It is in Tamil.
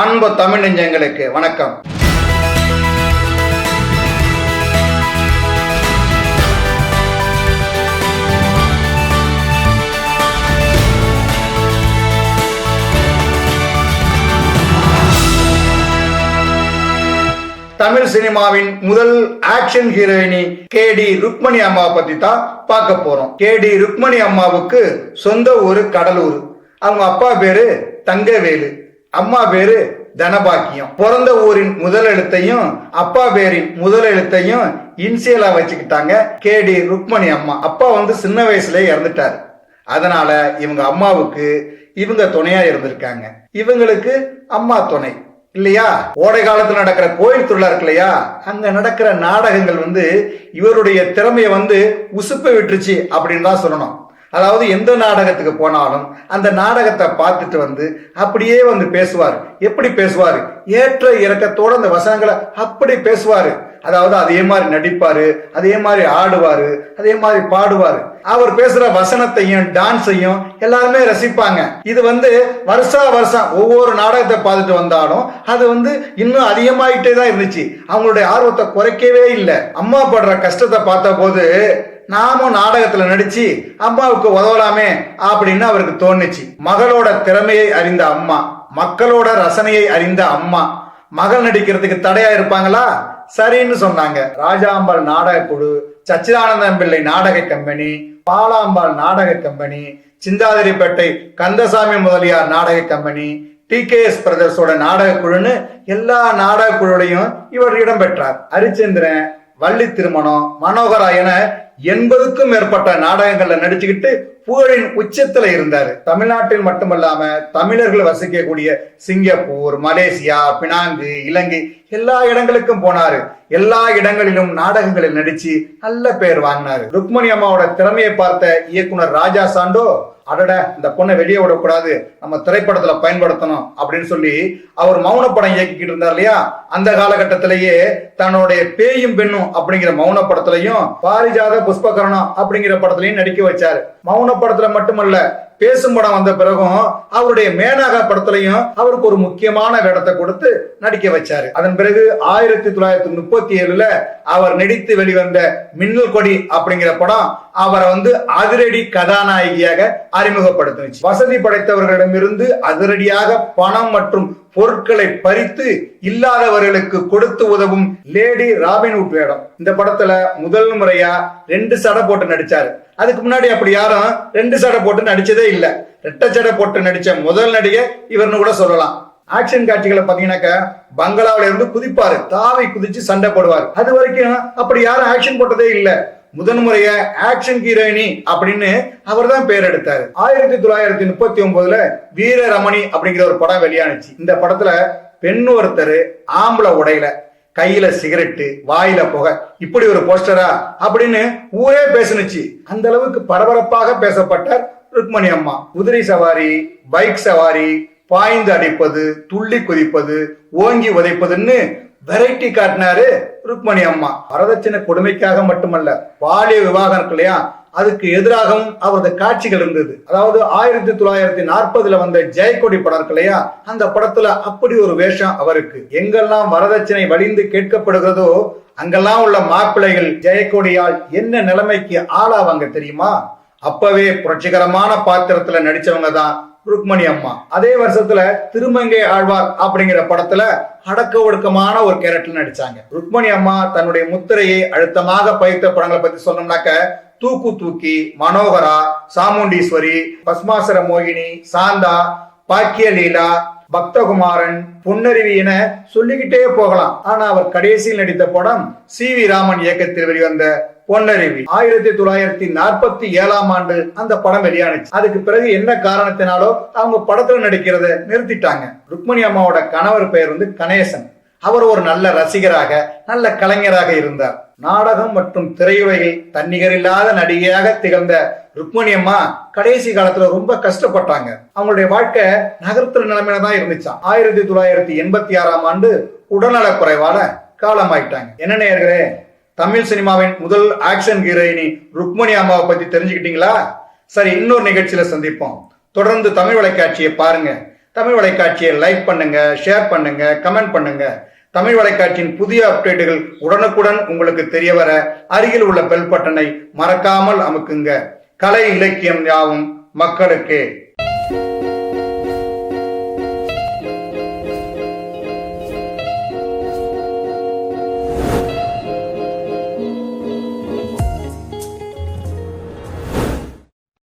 அன்பு தமிழ் நெஞ்சங்களுக்கு வணக்கம். தமிழ் சினிமாவின் முதல் ஆக்ஷன் ஹீரோயினி கே டி ருக்மணி அம்மாவை பத்தி தான் பார்க்க போறோம். கே டி ருக்மணி அம்மாவுக்கு சொந்த ஊரு கடலூர். அவங்க அப்பா பேரு தங்கவேலு. அம்மா பேரு தனபாக்கியம். பிறந்த ஊரின் முதல் எழுத்தையும் அப்பா பேரின் முதல் எழுத்தையும் இன்சியலா வச்சுக்கிட்டாங்க கே டி ருக்மணி அம்மா. அப்பா வந்து சின்ன வயசுல இறந்துட்டாரு. அதனால இவங்க அம்மாவுக்கு இவங்க துணையா இருந்திருக்காங்க. இவங்களுக்கு அம்மா துணை. இல்லையா? ஓடை காலத்துல நடக்கிற கோயில் திருவிழா இருக்கு இல்லையா? அங்க நடக்கிற நாடகங்கள் வந்து இவருடைய திறமையை வந்து உசுப்ப விட்டுருச்சு அப்படின்னு தான் சொல்லணும். அதாவது எந்த நாடகத்துக்கு போனாலும் அந்த நாடகத்தை பார்த்துட்டு வந்து அப்படியே வந்து பேசுவார். எப்படி பேசுவார்? ஏற்ற இறக்கத்தோட அந்த வசனங்களை அப்படி பேசுவார். அதாவது அதே மாதிரி நடிப்பாரு அதே மாதிரி ஆடுவாரு அதே மாதிரி பாடுவாரு. அவர் பேசுற வசனத்தையும் டான்ஸையும் எல்லாருமே ரசிப்பாங்க. இது வந்து வருஷா வருஷம் ஒவ்வொரு நாடகத்தை பார்த்துட்டு வந்தாலும் அது வந்து இன்னும் அதிகமாயிட்டே தான் இருந்துச்சு. அவங்களுடைய ஆர்வத்தை குறைக்கவே இல்லை. அம்மா படுற கஷ்டத்தை பார்த்த போது நாமும் நாடகத்துல நடிச்சு அம்மாவுக்கு உதவலாமே அப்படின்னு அவருக்கு தோணுச்சு. மகளோட திறமையை அறிந்த அம்மா மக்களோட ரசனையை அறிந்த அம்மா மகள் நடிக்கிறதுக்கு தடையா இருப்பாங்களா? சரின்னு சொன்னாங்க. ராஜாம்பாள் நாடக குழு சச்சிதானந்தம் பிள்ளை நாடக கம்பெனி பாலாம்பாள் நாடக கம்பெனி சிந்தாதிரிப்பேட்டை கந்தசாமி முதலியார் நாடக கம்பெனி டி கே எஸ் பிரதர்ஸோட நாடக குழுன்னு எல்லா நாடக குழுலையும் இவர் இடம் பெற்றார். ஹரிச்சந்திரன் வள்ளி திருமணம் மனோகரா என எண்பதுக்கும் மேற்பட்ட நாடகங்கள்ல நடிச்சுக்கிட்டு புகழின் உச்சத்துல இருந்தாரு. தமிழ்நாட்டில் மட்டுமல்லாம தமிழர்கள் வசிக்கக்கூடிய சிங்கப்பூர் மலேசியா பினாங்கு இலங்கை எல்லா இடங்களுக்கும் போனாரு. எல்லா இடங்களிலும் நாடகங்களில் நடிச்சு நல்ல பேர் வாங்கினாரு. ருக்மணி அம்மாவோட திறமையை பார்த்த இயக்குனர் ராஜா சாண்டோ அடட இந்த பொண்ணை வெளியே விடக்கூடாது நம்ம திரைப்படத்துல பயன்படுத்தணும் அப்படின்னு சொல்லி அவர் மௌனப்படம் இயக்கிக்கிட்டு இருந்தார் இல்லையா? அந்த காலகட்டத்திலேயே தன்னுடைய பேயும் பெண்ணும் அப்படிங்கிற மௌன படத்திலையும் பாரிஜாத புஷ்பகரணம் அப்படிங்கிற படத்திலையும் நடிக்க வச்சாரு. மௌன படத்துல மட்டுமல்ல பேசும் படம் வந்த பிறகும் அவருடைய மேனாக படத்துலையும் அவருக்கு ஒரு முக்கியமான வேடத்தை கொடுத்து நடிக்க வச்சாரு. அதன் பிறகு ஆயிரத்தி தொள்ளாயிரத்தி முப்பத்தி ஏழுல அவர் நடித்து வெளிவந்த மின்னல் கொடி அப்படிங்கிற படம் அவரை வந்து அதிரடி கதாநாயகியாக அறிமுகப்படுத்துச்சு வசதி படைத்தவர்களிடமிருந்து அதிரடியாக பணம் மற்றும் பொருட்களை பறித்து இல்லாதவர்களுக்கு கொடுத்து உதவும் லேடி ராபின்வுட் வேடம். இந்த படத்துல முதல் முறையா ரெண்டு சடை போட்டு நடிச்சாரு. அதுக்கு முன்னாடி அப்படி யாரும் ரெண்டு சடை போட்டு நடிச்சதே இல்லை. ரெட்டை சடை போட்டு நடிச்ச முதல் நடிகை இவர்னு கூட சொல்லலாம். ஆக்ஷன் காட்சிகளை பாத்தீங்கன்னாக்க பங்களாவில இருந்து குதிப்பாரு. தாவி குதிச்சு சண்டை போடுவார். அது வரைக்கும் அப்படி யாரும் ஆக்ஷன் போட்டதே இல்லை. முதன்முறைய ஆக்ஷன் ஹீரோயினி அப்படின்னு அவர் தான் பேர் எடுத்தாரு. ஆயிரத்தி தொள்ளாயிரத்தி முப்பத்தி ஒன்பதுல வீர ரமணி அப்படிங்கிற ஒரு படம் வெளியானுச்சு. இந்த படத்துல பெண் ஒருத்தர் ஆம்பளை உடையில கையில சிகரெட்டு வாயில புகை. இப்படி ஒரு போஸ்டரா? அப்படின்னு ஊரே பேசுனுச்சு. அந்த அளவுக்கு பரபரப்பாக பேசப்பட்டார் ருக்மணி அம்மா. குதிரை சவாரி பைக் சவாரி பாய்ந்து அடிப்பது துள்ளி குதிப்பது ஓங்கி உதைப்பதுன்னு வெரைட்டி காட்டினாரு ருக்மணி அம்மா. வரதட்சணை கொடுமைக்காக மட்டுமல்ல பாலிய விவாகம் இருக்கு இல்லையா? அதுக்கு எதிராகவும் அவரது காட்சிகள் இருந்தது. அதாவது ஆயிரத்தி தொள்ளாயிரத்தி நாற்பதுல வந்த ஜெயக்கொடி படம் இருக்கு இல்லையா? அந்த படத்துல அப்படி ஒரு வேஷம் அவருக்கு. எங்கெல்லாம் வரதட்சணை வடிந்து கேட்கப்படுகிறதோ அங்கெல்லாம் உள்ள மாப்பிள்ளைகள் ஜெயக்கொடியால் என்ன நிலைமைக்கு ஆளாவாங்க தெரியுமா? அப்பவே புரட்சிகரமான பாத்திரத்துல நடிச்சவங்க தான் ருக்மணி அம்மா. அதே வருஷத்துல திருமங்கை ஆழ்வார் அப்படிங்கிற படத்துல அடக்க ஒடுக்கமான ஒரு கேரக்டர் நடிச்சாங்க. ருக்மணி அம்மா தன்னுடைய முத்திரையை அழுத்தமாக பயிர்த்த படங்களை பத்தி சொன்னோம்னாக்க தூக்கு தூக்கி மனோகரா சாமுண்டீஸ்வரி பஸ்மாசர மோகினி சாந்தா பாக்கிய லீலா பக்தகுமாரன் பொன்னருவி என சொல்லிக்கிட்டே போகலாம். ஆனா அவர் கடைசியில் நடித்த படம் சி வி ராமன் இயக்கத்தில் வெளிவந்த பொன்னருவி. ஆயிரத்தி தொள்ளாயிரத்தி நாற்பத்தி ஏழாம் ஆண்டு அந்த படம் வெளியானுச்சு. அதுக்கு பிறகு என்ன காரணத்தினாலோ அவங்க படத்துல நடிக்கிறத நிறுத்திட்டாங்க. ருக்மணி அம்மாவோட கணவர் பெயர் வந்து கணேசன். அவர் ஒரு நல்ல ரசிகராக நல்ல கலைஞராக இருந்தார். நாடகம் மற்றும் திரையுலகில் தன்னிகரில்லாத நடிகையாக திகழ்ந்த ருக்மணி அம்மா கடைசி காலத்துல ரொம்ப கஷ்டப்பட்டாங்க. அவங்களுடைய வாழ்க்கை நகர்த்துற நிலைமையில தான் இருந்துச்சான் ஆயிரத்தி தொள்ளாயிரத்தி எண்பத்தி ஆறாம் ஆண்டு உடல்நலக் குறைவால காலமாயிட்டாங்க. என்ன நேர்களே தமிழ் சினிமாவின் முதல் ஆக்ஷன் ஹீரோயினி ருக்மணி அம்மாவை பத்தி தெரிஞ்சுக்கிட்டீங்களா? சரி இன்னொரு நிகழ்ச்சியில சந்திப்போம். தொடர்ந்து தமிழ் வலைக்காட்சியை பாருங்க. தமிழ் வலைக்காட்சியை லைக் பண்ணுங்க ஷேர் பண்ணுங்க கமெண்ட் பண்ணுங்க. தமிழ் வலைக்காட்சியின் புதிய அப்டேட்டுகள் உடனுக்குடன் உங்களுக்கு தெரிய வர அருகில் உள்ள பெல் பட்டனை மறக்காமல் அமுக்குங்க. கலை இலக்கியம் யாவும் மக்களுக்கே.